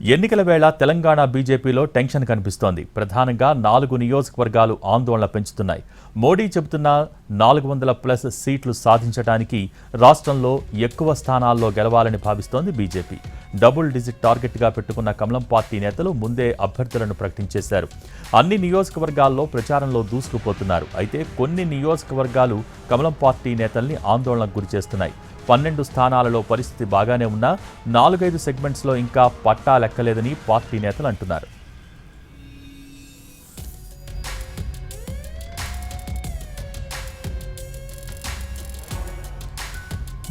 ఎన్నికల వేళ తెలంగాణ బీజేపీలో టెన్షన్ కనిపిస్తోంది. ప్రధానంగా నాలుగు నియోజకవర్గాలు ఆందోళన పెంచుతున్నాయి. మోడీ చెబుతున్న నాలుగు వందల ప్లస్ సీట్లు సాధించడానికి రాష్ట్రంలో ఎక్కువ స్థానాల్లో గెలవాలని భావిస్తోంది బీజేపీ. డబుల్ డిజిట్ టార్గెట్గా పెట్టుకున్న కమలం పార్టీ నేతలు ముందే అభ్యర్థులను ప్రకటించేశారు. అన్ని నియోజకవర్గాల్లో ప్రచారంలో దూసుకుపోతున్నారు. అయితే కొన్ని నియోజకవర్గాలు కమలం పార్టీ నేతల్ని ఆందోళనకు గురిచేస్తున్నాయి. పన్నెండు స్థానాలలో పరిస్థితి బాగానే ఉన్నా నాలుగైదు సెగ్మెంట్స్లో ఇంకా పట్టా లెక్కలేదని పార్టీ నేతలు అంటున్నారు.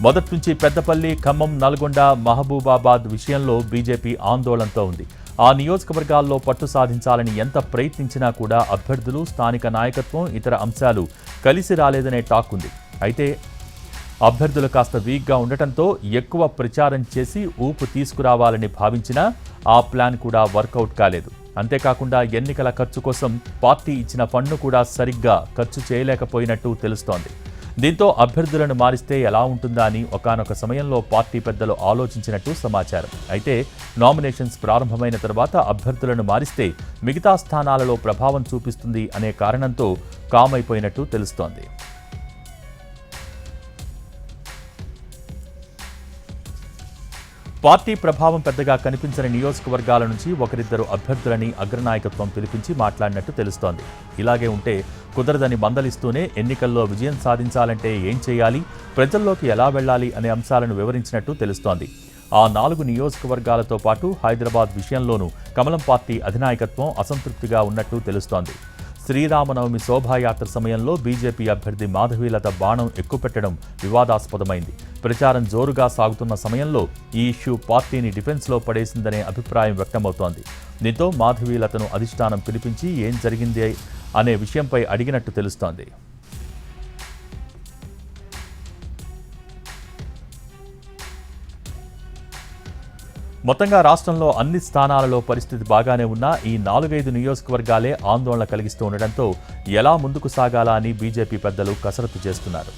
మొదటి నుంచి పెద్దపల్లి ఖమ్మం నల్గొండ మహబూబాబాద్ విషయంలో బీజేపీ ఆందోళనతో ఉంది. ఆ నియోజకవర్గాల్లో పట్టు సాధించాలని ఎంత ప్రయత్నించినా కూడా అభ్యర్థులు స్థానిక నాయకత్వం ఇతర అంశాలు కలిసి రాలేదనే టాక్ ఉంది. అయితే అభ్యర్థులు కాస్త వీక్గా ఉండటంతో ఎక్కువ ప్రచారం చేసి ఊపు తీసుకురావాలని భావించినా ఆ ప్లాన్ కూడా వర్కౌట్ కాలేదు. అంతేకాకుండా ఎన్నికల ఖర్చు కోసం పార్టీ ఇచ్చిన ఫండ్ను కూడా సరిగ్గా ఖర్చు చేయలేకపోయినట్టు తెలుస్తోంది. దీంతో అభ్యర్థులను మారిస్తే ఎలా ఉంటుందా అని ఒకానొక సమయంలో పార్టీ పెద్దలు ఆలోచించినట్టు సమాచారం. అయితే నామినేషన్స్ ప్రారంభమైన తర్వాత అభ్యర్థులను మారిస్తే మిగతా స్థానాలలో ప్రభావం చూపిస్తుంది అనే కారణంతో కామైపోయినట్టు తెలుస్తోంది. పార్టీ ప్రభావం పెద్దగా కనిపించని నియోజకవర్గాల నుంచి ఒకరిద్దరు అభ్యర్థులని అగ్రనాయకత్వం పిలిపించి మాట్లాడినట్టు తెలుస్తోంది. ఇలాగే ఉంటే కుదరదని మందలిస్తూనే ఎన్నికల్లో విజయం సాధించాలంటే ఏం చేయాలి? ప్రజల్లోకి ఎలా వెళ్ళాలి అనే అంశాలను వివరించినట్టు తెలుస్తోంది. ఆ నాలుగు నియోజకవర్గాలతో పాటు హైదరాబాద్ విషయంలోనూ కమలం పార్టీ అధినాయకత్వం అసంతృప్తిగా ఉన్నట్టు తెలుస్తోంది. శ్రీరామనవమి శోభాయాత్ర సమయంలో బీజేపీ అభ్యర్థి మాధవీలత బాణం ఎక్కుపెట్టడం వివాదాస్పదమైంది. ప్రచారం జోరుగా సాగుతున్న సమయంలో ఈ ఇష్యూ పార్టీని డిఫెన్స్లో పడేసిందనే అభిప్రాయం వ్యక్తమవుతోంది. దీంతో మాధవీలతను అధిష్టానం పిలిపించి ఏం జరిగింది అనే విషయంపై అడిగినట్టు తెలుస్తోంది. మొత్తంగా రాష్ట్రంలో అన్ని స్థానాలలో పరిస్థితి బాగానే ఉన్నా ఈ నాలుగైదు నియోజకవర్గాలే ఆందోళన కలిగిస్తూ ఉండడంతో ఎలా ముందుకు సాగాలా అని బీజేపీ పెద్దలు కసరత్తు చేస్తున్నారు.